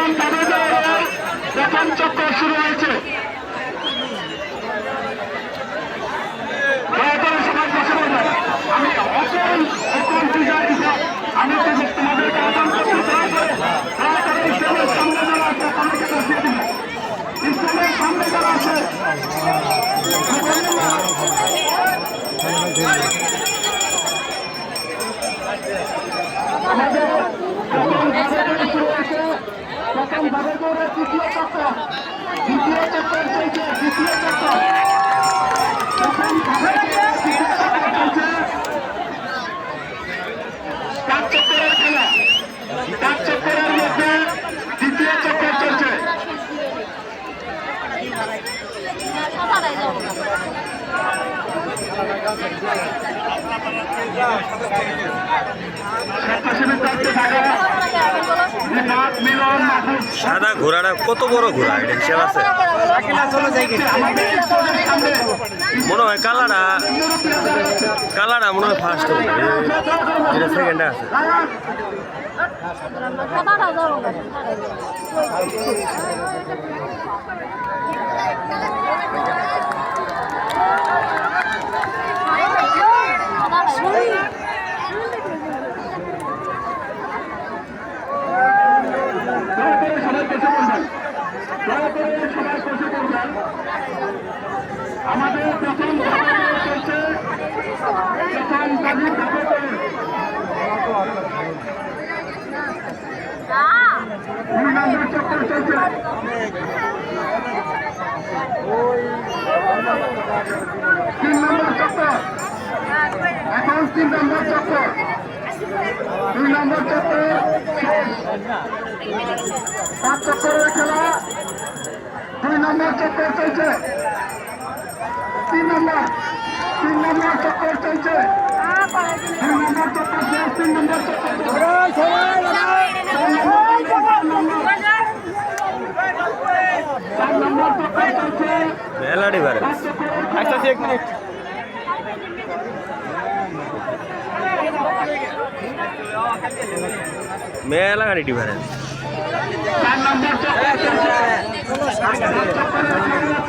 Come, come, come. দৌড়ে দ্বিতীয় চক্কর দ্বিতীয় চক্কর চলছে দ্বিতীয় চলছে। পাঁচ চক্করের খেলা। পাঁচ চক্করের মধ্যে দ্বিতীয় চক্কর চলছে। স্বেচ্ছাসেবী সাদা ঘোড়াটা কত বড় ঘোড়া? এটা হিসেব আছে? মনে হয় কালারা কালারা মনে হয় ফার্স্ট এটা সেকেন্ডে আছে। আমাদের প্রথম চক্কর চলছে তিন নম্বর চক্কর এখন তিন নম্বর চক্কর দুই নম্বর চক্কর পাঁচ চক্করের খেলা। দুই নম্বর চক্কর চলছে। তিন নম্বর তিন নম্বর চক্কর চলছে। দুই নম্বর চক্কর তিন নম্বর চক্কর মেলাডি। আচ্ছা এক মিনিট। মেলা গাড়ি ডিফারেন্স চার নম্বর চক্কর চলছে। 小